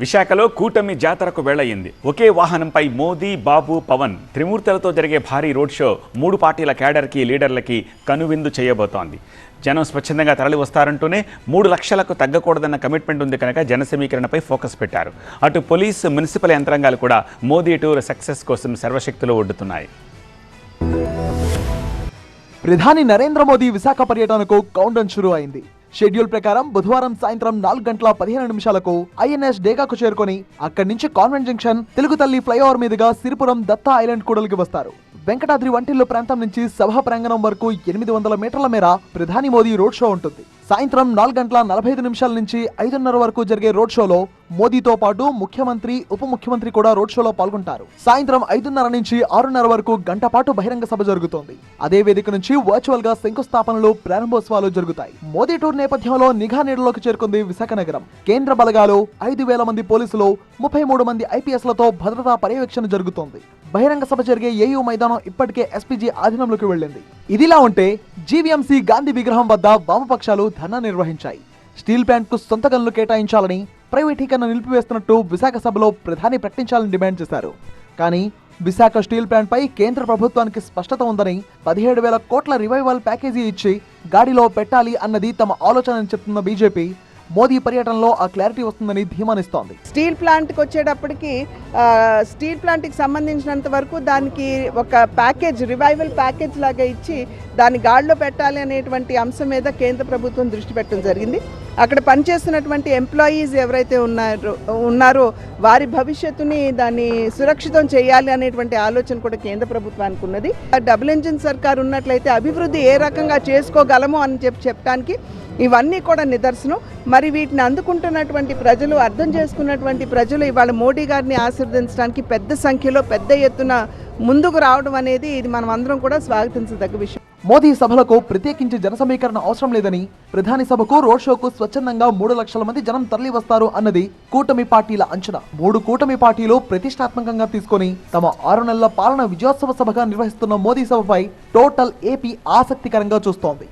విశాఖలో కూటమి జాతరకు వెళ్ళయింది. ఒకే వాహనంపై మోదీ బాబు పవన్ త్రిమూర్తులతో జరిగే భారీ రోడ్ షో మూడు పార్టీల క్యాడర్కి లీడర్లకి కనువిందు చేయబోతోంది. జనం స్వచ్ఛందంగా తరలి వస్తారంటూనే మూడు లక్షలకు తగ్గకూడదన్న కమిట్మెంట్ ఉంది కనుక జన సమీకరణపై ఫోకస్ పెట్టారు. అటు పోలీస్ మున్సిపల్ యంత్రాంగాలు కూడా మోదీ టూర్ సక్సెస్ కోసం సర్వశక్తులు ఒడ్డుతున్నాయి. ప్రధాని నరేంద్ర మోదీ విశాఖ పర్యటనకు కౌంటౌన్ షురు అయింది. షెడ్యూల్ ప్రకారం బుధవారం సాయంత్రం నాలుగు గంటల పదిహేను నిమిషాలకు ఐఎన్ఎస్ డేగాకు చేరుకొని అక్కడి నుంచి కాన్వెంట్ జంక్షన్ తెలుగు తల్లి ఫ్లైఓవర్ మీదుగా సిరిపురం దత్తా ఐలాండ్ కూడలికి వస్తారు. వెంకటాద్రి వంటిల్లు ప్రాంతం నుంచి సభా ప్రాంగణం వరకు ఎనిమిది వందల మీటర్ల మేర ప్రధాని మోదీ రోడ్ షో ఉంటుంది. సాయంత్రం నాలుగు గంటల నలభై ఐదు నిమిషాల నుంచి ఐదున్నర వరకు జరిగే రోడ్ షోలో మోదీతో పాటు ముఖ్యమంత్రి ఉప ముఖ్యమంత్రి కూడా రోడ్ షోలో పాల్గొంటారు. సాయంత్రం ఐదున్నర నుంచి ఆరున్నర వరకు గంట పాటు బహిరంగ సభ జరుగుతోంది. అదే వేదిక నుంచి వర్చువల్గా శంకుస్థాపనలు ప్రారంభోత్సవాలు జరుగుతాయి. మోదీ టూర్ నేపథ్యంలో నిఘా నీడలోకి చేరుకుంది విశాఖ నగరం. కేంద్ర బలగాలు ఐదు వేల మంది పోలీసులు ముప్పై మూడు మంది ఐపీఎస్లతో భద్రతా పర్యవేక్షణ జరుగుతోంది. బహిరంగ సభ జరిగే ఏయూ మైదానం ఇప్పటికే ఎస్పీజీ ఆధీనంలోకి వెళ్ళింది. ఇదిలా ఉంటే జీవీఎంసీ గాంధీ విగ్రహం వద్ద వామపక్షాలు ధర్నా నిర్వహించాయి. స్టీల్ ప్లాంట్కు సొంత గనులు కేటాయించాలని ప్రైవేటీకరణ నిలిపివేస్తున్నట్టు విశాఖ సభలో ప్రధాని ప్రకటించాలని డిమాండ్ చేశారు. కానీ విశాఖ స్టీల్ ప్లాంట్ పై కేంద్ర ప్రభుత్వానికి స్పష్టత ఉందని పదిహేడు వేల కోట్ల రివైవల్ ప్యాకేజీ ఇచ్చి గాడిలో పెట్టాలి అన్నది తమ ఆలోచన అని చెప్తున్న బీజేపీ మోదీ పర్యటనలో ఆ క్లారిటీ వస్తుందని ధీమానిస్తోంది. స్టీల్ ప్లాంట్కి వచ్చేటప్పటికి స్టీల్ ప్లాంట్కి సంబంధించినంత వరకు దానికి ఒక ప్యాకేజ్ రివైవల్ ప్యాకేజ్ లాగా ఇచ్చి దాన్ని గాడిలో పెట్టాలి అనేటువంటి అంశం మీద కేంద్ర ప్రభుత్వం దృష్టి పెట్టడం జరిగింది. అక్కడ పనిచేస్తున్నటువంటి ఎంప్లాయీస్ ఎవరైతే ఉన్నారో ఉన్నారో వారి భవిష్యత్తుని దాన్ని సురక్షితం చేయాలి అనేటువంటి ఆలోచన కూడా కేంద్ర ప్రభుత్వానికి ఉన్నది. ఆ డబుల్ ఇంజిన్ సర్కార్ ఉన్నట్లయితే అభివృద్ధి ఏ రకంగా చేసుకోగలము అని చెప్పి చెప్పడానికి ఇవన్నీ కూడా నిదర్శనం. మరి వీటిని అందుకుంటున్నటువంటి ప్రజలు అర్థం చేసుకున్నటువంటి ప్రజలు ఇవాళ మోడీ గారిని ఆశీర్వదించడానికి పెద్ద సంఖ్యలో పెద్ద ఎత్తున ముందుకు రావడం అనేది ఇది మనం అందరం కూడా స్వాగతించదగ్గ విషయం. మోదీ సభలకు ప్రత్యేకించి జన సమీకరణ అవసరం లేదని ప్రధాని సభకు రోడ్ షోకు స్వచ్ఛందంగా మూడు లక్షల మంది జనం తరలి వస్తారు అన్నది కూటమి పార్టీల అంచనా. మూడు కూటమి పార్టీలు ప్రతిష్టాత్మకంగా తీసుకొని తమ ఆరు నెలల పాలన విజయోత్సవ సభగా నిర్వహిస్తున్న మోదీ సభపై టోటల్ ఏపీ ఆసక్తికరంగా చూస్తోంది.